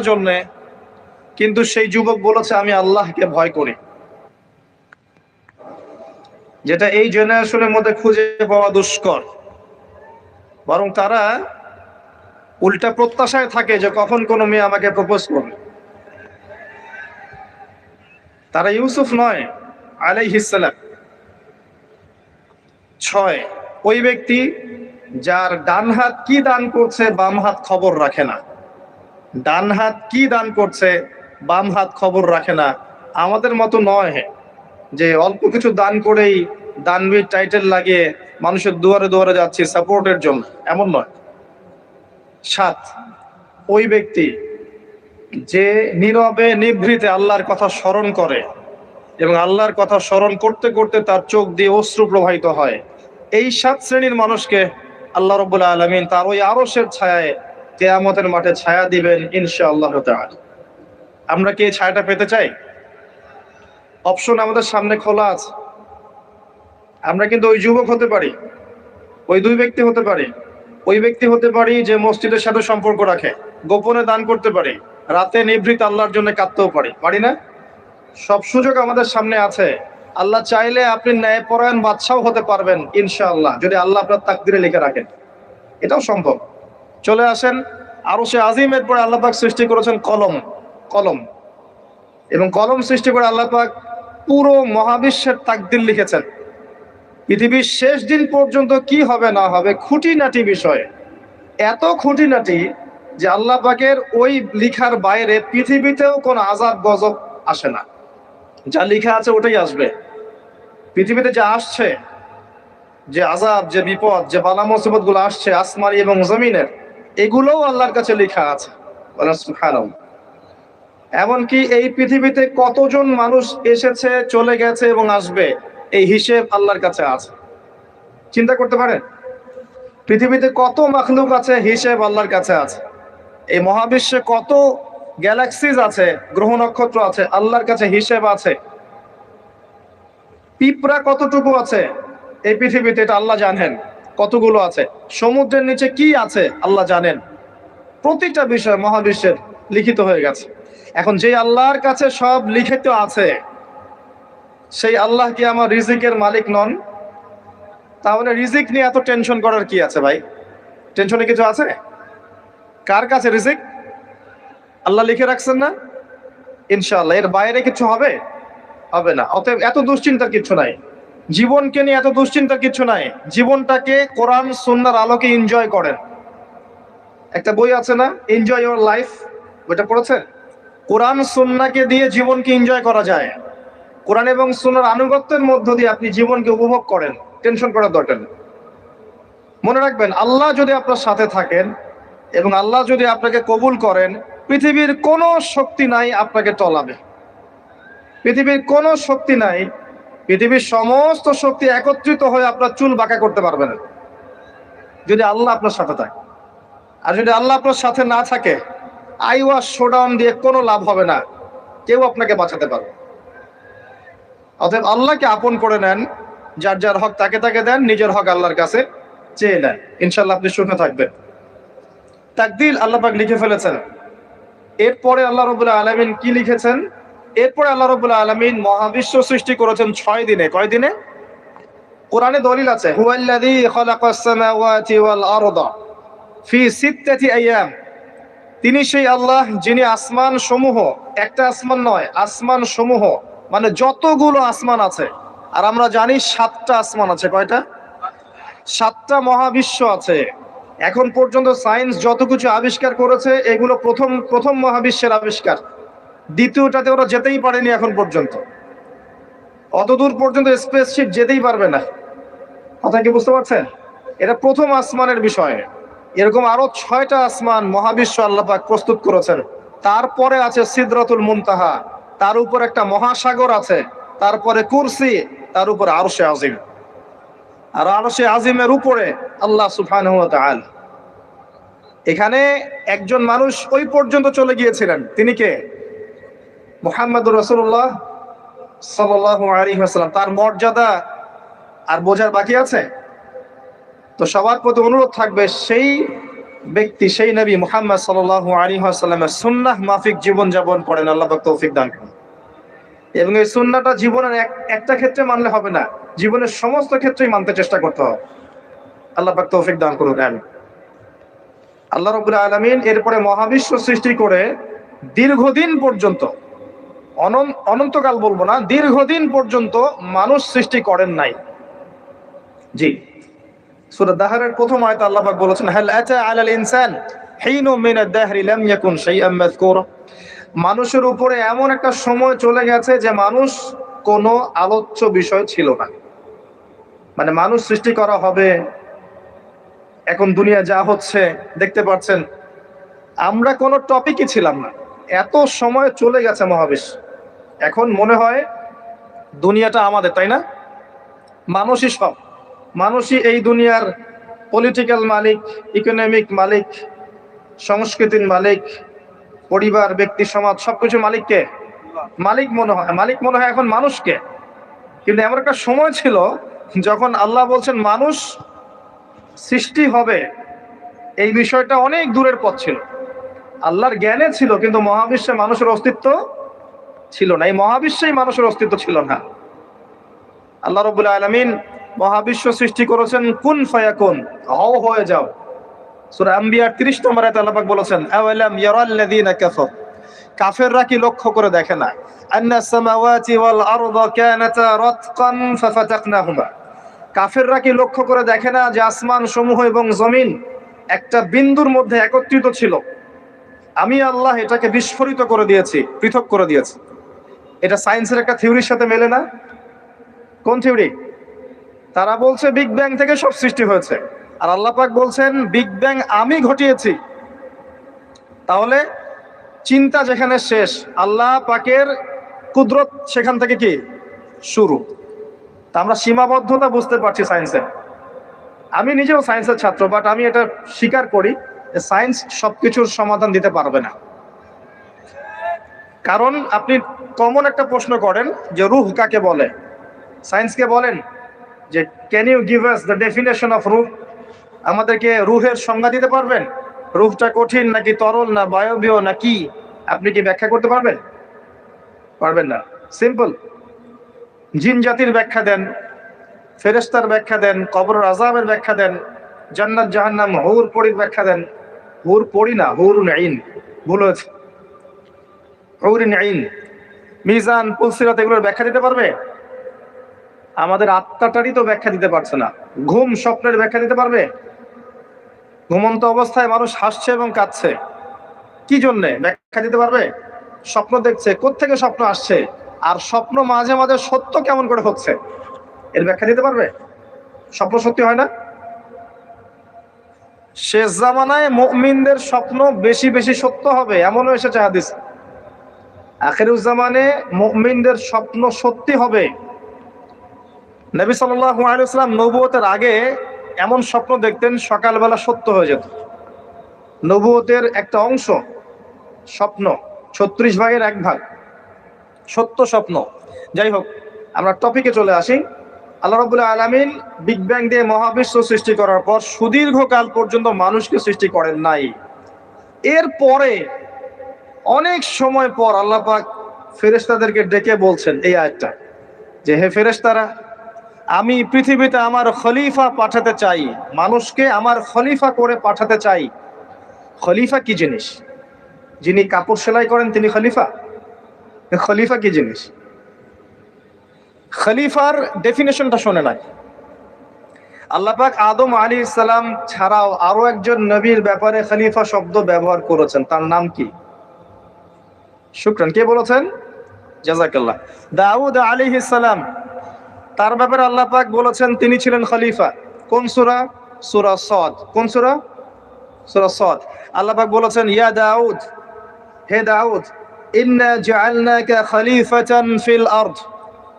জন্য, কিন্তু সেই যুবক বলেছে, আমি আল্লাহকে ভয় করি। যেটা এই জেনারেশনের মধ্যে খুঁজে পাওয়া দুষ্কর। বরং তারা উল্টা প্রত্যাশায় থাকে যে, কখন কোনো মেয়ে আমাকে প্রপোজ করবে? তারা ইউসুফ নয় আলাই আলাইহিসালাম ছয়, ওই ব্যক্তি যার ডান হাত কি দান করছে, বাম হাত খবর রাখে না। ডান হাত কি দান করছে, বাম হাত খবর রাখে না। আমাদের মতো নয় যে অল্প কিছু দান করেই দানবীর টাইটেল লাগিয়ে মানুষের দুয়ারে দুয়ারে যাচ্ছি সাপোর্টের জন্য। এমন নয়। সাত, ওই ব্যক্তি যে নীরবে নিভৃতে আল্লাহর কথা স্মরণ করে এবং আল্লাহর কথা স্মরণ করতে করতে তার চোখ দিয়ে অশ্রু প্রবাহিত হয়। এই সাত শ্রেণির মানুষকে আল্লাহ রবুল্লা আলমিন তার ওই আরসের ছায়ায় কেয়ামতের মাঠে ছায়া দিবেন ইনশা আল্লাহ আমরা কি ছায়াটা পেতে চাই? অপশন আমাদের সামনে খোলা আছে। আমরা কিন্তু ওই যুবক হতে পারি, ওই দুই ব্যক্তি হতে পারি, ওই ব্যক্তি হতে পারি যে মসজিদের সাথে সম্পর্ক রাখে, গোপনে দান করতে পারি, রাতে নিভৃত আল্লাহর জন্য কাঁদতেও পারি পারি না? সব সুযোগ আমাদের সামনে আছে। আল্লাহ চাইলে আপনি ন্যায়পরায়ণ বাদশাও হতে পারবেন ইনশাআল্লাহ, যদি আল্লাহ আপনার তাকদিরে লিখে রাখেন। এটাও সম্ভব। চলে আসেন। আরও সে আজিমের পরে আল্লাহ পাক সৃষ্টি করেছেন কলম কলম। এবং কলম সৃষ্টি করে আল্লাহ পাক পুরো মহাবিশ্বের তাকদির লিখেছেন। পৃথিবীর শেষ দিন পর্যন্ত কি হবে না হবে খুঁটিনাটি বিষয়। এত খুঁটিনাটি যে আল্লাহ পাকের ওই লিখার বাইরে পৃথিবীতেও কোনো আজাব গজব আসে না। যা লিখা আছে ওটাই আসবে। পৃথিবীতে যা আসছে, যে আজাব যে বিপদ, যে বালা মুসিবতগুলো আসছে আসমানি এবং জমিনের এগুলোও আল্লাহর কাছে লেখা আছে। এমনকি এই পৃথিবীতে কতজন মানুষ এসেছে, চলে গেছে এবং আসবে, এই হিসেব আল্লাহর কাছে আছে। চিন্তা করতে পারেন, পৃথিবীতে কত মাখলুক আছে, হিসেব আল্লাহর কাছে আছে। এই মহাবিশ্বে কত গ্যালাক্সিজ আছে, গ্রহ নক্ষত্র আছে, আল্লাহর কাছে হিসেব আছে। পিঁপড়া কতটুকু আছে, এই পৃথিবীতে এটা আল্লাহ জানেন। কতগুলো আছে? সমুদ্রের নিচে কি আছে? আল্লাহ জানেন। প্রতিটা বিষয় মহাবিশ্বের লিখিত হয়ে গেছে। এখন যে আল্লাহর কাছে সব লিখিত আছে, সেই আল্লাহ কি আমার রিজিকের মালিক নন? তাহলে রিজিক নিয়ে এত টেনশন করার কি আছে ভাই? টেনশনে কিছু আছে? কার কাছে রিজিক? আল্লাহ লিখে রাখছেন না? ইনশাআল্লাহ। এর বাইরে কিছু হবে? হবে না। অতএব এত দুশ্চিন্তার কিছু নাই। জীবনকে নিয়ে এত দুশ্চিন্তার কিছু নাই। জীবনটাকে কোরআন, সুন্নার আলোকে এনজয় করেন। একটা বই আছে না? এনজয় ইউর লাইফ বইটা পড়েছেন? কোরআন, সুন্নাকে দিয়ে জীবনকে এনজয় করা যায়। কোরআন এবং সুন্নার আনুগত্যের মধ্য দিয়ে আপনি জীবনকে উপভোগ করেন। টেনশন করার দরকার নেই। মনে রাখবেন, আল্লাহ যদি আপনার সাথে থাকেন এবং আল্লাহ যদি আপনাকে কবুল করেন, পৃথিবীর কোনো শক্তি নাই আপনাকে টলাবে। পৃথিবীর কোনো শক্তি নাই পৃথিবীর সমস্ত শক্তি একত্রিত হয়ে আপনার চুল বাঁকা করতে পারবে না যদি আল্লাহ আপনার সাথে থাকে। আর যদি আল্লাহ আপনার সাথে না থাকে আইওয়া শোডাউন দিয়ে কোনো লাভ হবে না। কেউ আপনাকে বাঁচাতে পারবে অতএব আল্লাহকে আপন করে নেন, যার যার হক তাকে তাকে দেন, নিজের হক আল্লাহর কাছে চেয়ে নেন। ইনশাল্লাহ আপনি শুনে থাকবেন। তাকদিল আল্লাহ পাক লিখে ফেলেছেন। এরপরে আল্লাহ রবুল্লাহ আলমিন কি লিখেছেন? এরপরে আল্লাহ রবুল্লাহ আলমিন মহাবিশ্ব সৃষ্টি করেছেন ছয় দিনে। কয় দিনে? কোরআনে দলিল আছে তিনি সেই আল্লাহ যিনি আসমান সমূহ একটা আসমান নয় আসমান সমূহ মানে যতগুলো আসমান আছে, আর আমরা জানি সাতটা আসমান আছে, কয়টা? সাতটা মহাবিশ্ব আছে। এখন পর্যন্ত সায়েন্স যত কিছু আবিষ্কার করেছে, এগুলো প্রথম প্রথম মহাবিশ্বের আবিষ্কার। দ্বিতীয়টাতে ওরা যেতেই পারেনি এখন পর্যন্ত। অতদূর পর্যন্ত স্পেসশিপ যেতেই পারবে না। কথা কি বুঝতে পারছেন? এটা প্রথম আসমানের বিষয়। এরকম আরও ছয়টা আসমান মহাবিশ্ব আল্লাপাক প্রস্তুত করেছেন। তারপরে আছে সিদ্রাতুল মুনতাহা। তার উপর একটা মহাসাগর আছে। তারপরে কুরসি, তার উপরে আরও সে আজিম। আর আরও সে আজিমের উপরে আল্লাহ সুফান এখানে একজন মানুষ ওই পর্যন্ত চলে গিয়েছিলেন। তিনি কে? মোহাম্মদ রসুল্লাহ সাল্লাম তার মর্যাদা আর বোঝার বাকি আছে? তো সবার প্রতি অনুরোধ থাকবে, সেই ব্যক্তি, সেই নবী মুহাম্মদ সাল্লাল্লাহু আলাইহি ওয়াসাল্লামের সুন্নাহ মাফিক জীবন যাপন করেন। আল্লাহ তৌফিক দান করেন। এবং এই সুন্নাহটা জীবনের এক, একটা ক্ষেত্রে মানলে হবে না। জীবনের সমস্ত ক্ষেত্রেই মানতে চেষ্টা করতে হবে। আল্লাহ পাক তৌফিক দান করুন। আমিন। আল্লাহ রবুল্লা আলমিন এরপরে মহাবিশ্ব সৃষ্টি করে দীর্ঘদিন পর্যন্ত অনন্তকাল বলব না, দীর্ঘদিন পর্যন্ত মানুষ সৃষ্টি করেন নাই। জি। সূরা দাহরের প্রথম আয়াত আল্লাহ পাক বলেছেন, হাল আতা আলাল ইনসান হিনু মিন আদ-দাহরি লাম ইয়াকুন শাইআন মানুষের উপরে এমন একটা সময় চলে গেছে যে মানুষ কোনো আলোচ্য বিষয় ছিল না। মানে মানুষ সৃষ্টি করা হবে, এখন দুনিয়া যা হচ্ছে, দেখতে পাচ্ছেন, আমরা কোনো টপিকই ছিলাম না। এত সময় চলে গেছে মহাবিশ্ব। এখন মনে হয় দুনিয়াটা আমাদের, তাই না? মানুষই সব। মানুষই এই দুনিয়ার পলিটিক্যাল মালিক ইকোনমিক মালিক, সংস্কৃতির মালিক, পরিবার, ব্যক্তি, সমাজ সবকিছু মালিককে মালিক মনে হয়। মালিক মনে হয় এখন মানুষকে। কিন্তু এমন একটা সময় ছিল যখন আল্লাহ বলছেন, মানুষ সৃষ্টি হবে। এই বিষয়টা অনেক দূরের পথ ছিল। আল্লাহর জ্ঞানে ছিল, কিন্তু মহাবিশ্বে মানুষের অস্তিত্ব ছিল না, এই মহাবিশ্বেই মানুষের অস্তিত্ব ছিল না। আল্লাহ রবুল্লা আলমিন মহাবিশ্ব সৃষ্টি করেছেন, কুন ফায়াকুন, হও হয়ে যাও। সূরা আম্বিয়ার 30 নম্বর আয়াতে আল্লাহ পাক বলেছেন, আওয়ালাম ইয়ারাল্লাযীনা কাফার? কাফেররা কি লক্ষ্য করে দেখে না? ওয়াল কাফেররা কি লক্ষ্য করে দেখে না যে আসমান সমূহ এবং জমিন একটা বিন্দুর মধ্যে একত্রিত ছিল? আমি আল্লাহ এটাকে বিস্ফোরিত করে দিয়েছি, পৃথক করে দিয়েছি। এটা সায়েন্সের একটা থিওরির সাথে মেলে না। কোন থিওরি? তারা বলছে বিগ ব্যাং থেকে সব সৃষ্টি হয়েছে। আর আল্লাহ পাক বলছেন, বিগ ব্যাং আমি ঘটিয়েছি। তাহলে চিন্তা যেখানে শেষ, আল্লাহ পাকের কুদরত সেখান থেকে কি? শুরু। তা আমরা সীমাবদ্ধতা বুঝতে পারছি সায়েন্সে। আমি নিজেও সায়েন্সের ছাত্র বাট আমি এটা স্বীকার করি যে সায়েন্স সবকিছুর সমাধান দিতে পারবে না। কারণ আপনি কমন একটা প্রশ্ন করেন যে রুহ কাকে বলে? সায়েন্সকে বলেন? যে can you give us the definition of রুহ? আমাদেরকে রুহের সংজ্ঞা দিতে পারবেন? রুহটা কঠিন নাকি তরল না বায়বীয় না কি? আপনি কি ব্যাখ্যা করতে পারবেন? পারবেন না। সিম্পল জিন জাতির ব্যাখ্যা দেন ফেরেস্তার ব্যাখ্যা দেন কবর আজাবের ব্যাখ্যা দেন, জান্নাত, জাহান্নাম, হুর, পরির ব্যাখ্যা দেন। হুর পড়ি না, হুর আইন ভুল হয়েছে। আইন মিজান পুলসিরাত এগুলোর ব্যাখ্যা দিতে পারবে? আমাদের আত্মাটারই তো ব্যাখ্যা দিতে পারছে না। ঘুম স্বপ্নের ব্যাখ্যা দিতে পারবে? ঘুমন্ত অবস্থায় মানুষ হাসছে এবং কাঁদছে। কি জন্যে? ব্যাখ্যা দিতে পারবে? স্বপ্ন দেখছে, কোত্থেকে স্বপ্ন আসছে? আর স্বপ্ন মাঝে মাঝে সত্য কেমন করে হচ্ছে? এর ব্যাখ্যা দিতে পারবে? স্বপ্ন সত্যি হয় না? শেষ জামানায় মুমিনদের স্বপ্ন বেশি বেশি সত্য হবে, এমনও এসেছে হাদিস। আখেরুজ্জামানে মুমিনদের স্বপ্ন সত্যি হবে। নবী আলাইহি নবুয়তের আগে এমন স্বপ্ন দেখতেন সকালবেলা সত্য হয়ে যেত। নবুয়তের একটা অংশ, স্বপ্ন, ছত্রিশ ভাগের এক ভাগ, সত্য স্বপ্ন। যাই হোক, আমরা টপিকে চলে আসি। আল্লাহ রাব্বুল আলামিন বিগ ব্যাং দিয়ে মহাবিশ্ব সৃষ্টি করার পর সুদীর্ঘ কাল পর্যন্ত মানুষকে সৃষ্টি করেন নাই। এর পরে অনেক সময় পর আল্লাহ পাক ফেরেশতাদেরকে ডেকে বলছেন এই আয়াতটা যে, হে ফেরেশতারা, আমি পৃথিবীতে আমার খলিফা পাঠাতে চাই, মানুষকে আমার খলিফা করে পাঠাতে চাই। খলিফা কি জিনিস? যিনি কাপড় সেলাই করেন তিনি খলিফা? খলিফা কি জিনিস? খলিফার ডেফিনেশনটা শোনে নাই। আল্লাহ পাক আদম আলী ইসলাম ছাড়াও আরও একজন নবীর ব্যাপারে খলিফা শব্দ ব্যবহার করেছেন। তার নাম কি? শুক্রান, কে বলেছেন? জাজাকাল্লাহ। দাউদ আলী ইসলাম তার ব্যাপারে আল্লাহ পাক বলেছেন তিনি ছিলেন খলিফা। কোন সুরা? সুরা সদ। কোন সুরা? সুরা সদ। আল্লাহ পাক বলেছেন, ইয়া দাউদ, হে দাউদ, ইন্না জাআলনাকা খলিফাতান ফিল আরদ।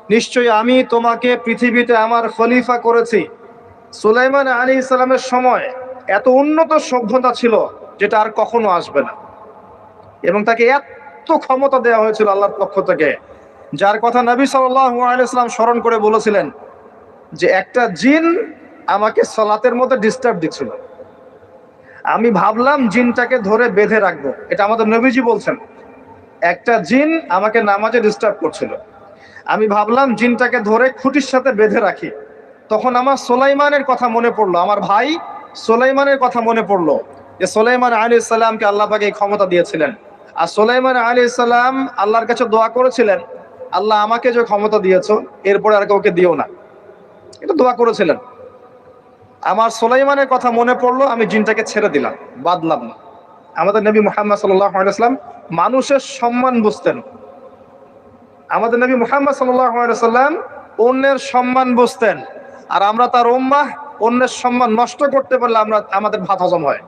নিশ্চয়ই আমি তোমাকে পৃথিবীতে আমার খলিফা করেছি। সুলাইমান আলী ইসলামের সময় এত উন্নত সভ্যতা ছিল, যেটা আর কখনো আসবে না। এবং তাকে এত ক্ষমতা দেওয়া হয়েছিল আল্লাহর পক্ষ থেকে, যার কথা নবী সাল্লাম স্মরণ করে বলেছিলেন যে একটা জিন আমাকে সলাতের মধ্যে ডিস্টার্ব দিচ্ছিল। আমি ভাবলাম জিনটাকে ধরে বেঁধে রাখব, এটা আমাদের নবীজি বলছেন। একটা জিন আমাকে নামাজে ডিস্টার্ব করছিল। আমি ভাবলাম জিনটাকে ধরে খুঁটির সাথে বেঁধে রাখি। তখন আমার সোলাইমানের কথা মনে পড়ল, আমার ভাই সোলাইমানের কথা মনে পড়ল যে সোলাইমান আলী ইসলামকে আল্লাহ পাকে এই ক্ষমতা দিয়েছিলেন। আর সোলাইমান আলী ইসলাম আল্লাহর কাছে দোয়া করেছিলেন, আল্লাহ আমাকে যে ক্ষমতা দিয়েছ, এরপরে আর কাউকে দিও না। এটা দোয়া করেছিলেন। আমার সোলাইমানের কথা মনে পড়ল, আমি জিনটাকে ছেড়ে দিলাম বাদলাম না। আমাদের নবী মোহাম্মদ সাল্লাম মানুষের সম্মান বুঝতেন। আমাদের নবী মোহাম্মদ সাল্লাম অন্যের সম্মান বুঝতেন। আর আমরা তার উম্মাহ অন্যের সম্মান নষ্ট করতে পারলে আমরা, আমাদের ভাত হজম হয়।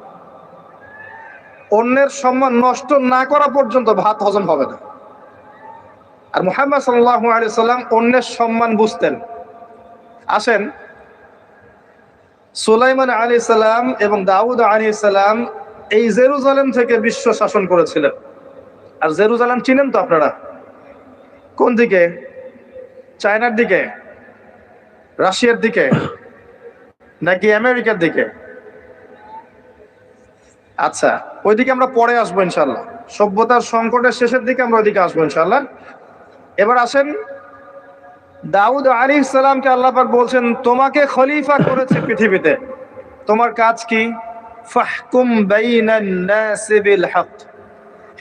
অন্যের সম্মান নষ্ট না করা পর্যন্ত ভাত হজম হবে না। আর মোহাম্মদ সাল্লাম অন্যের সম্মান বুঝতেন। আসেন, সুলাইমান আলী সালাম এবং দাউদ আলী সালাম এই জেরুজালেম থেকে বিশ্ব শাসন করেছিলেন। আর জেরুজালেম চিনেন তো আপনারা? কোন দিকে? চায়নার দিকে? রাশিয়ার দিকে? নাকি আমেরিকার দিকে? আচ্ছা ওইদিকে আমরা পরে আসব ইনশাল্লাহ সভ্যতার সংকটের শেষের দিকে আমরা ওইদিকে আসব ইনশাল্লাহ এবার আসেন, দাউদ আলী ইসলামকে আল্লাপাক বলছেন, তোমাকে খলিফা করেছে পৃথিবীতে। তোমার কাজ কি? ফাহকুম হক।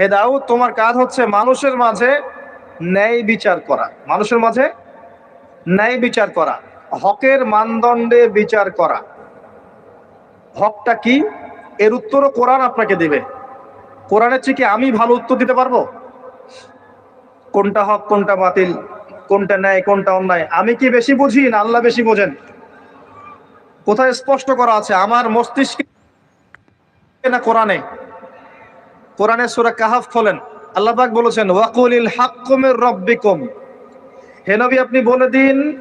হে দাউদ, তোমার কাজ হচ্ছে মানুষের মাঝে ন্যায় বিচার করা। মানুষের মাঝে ন্যায় বিচার করা। হকের মানদণ্ডে বিচার করা। হকটা কি? এর উত্তরও কোরআন আপনাকে দেবে। কোরআনের চেয়ে কি আমি ভালো উত্তর দিতে পারব? কোনটা হক, কোনটা বাতিল, কোনটা ন্যায়, কোনটা অন্যায়? আমি কি বেশি বুঝি না আল্লাহ বেশি বোঝেন? কোথায় স্পষ্ট করা আছে? আমার মস্তিষ্কে না কোরআনে? কোরআনে সুরা কাহাফ খোলেন। আল্লাহ পাক বলেছেন, ওয়াকুলিল হাক্কুমের রব্বিকুম। হে নবী, আপনি বলে দিন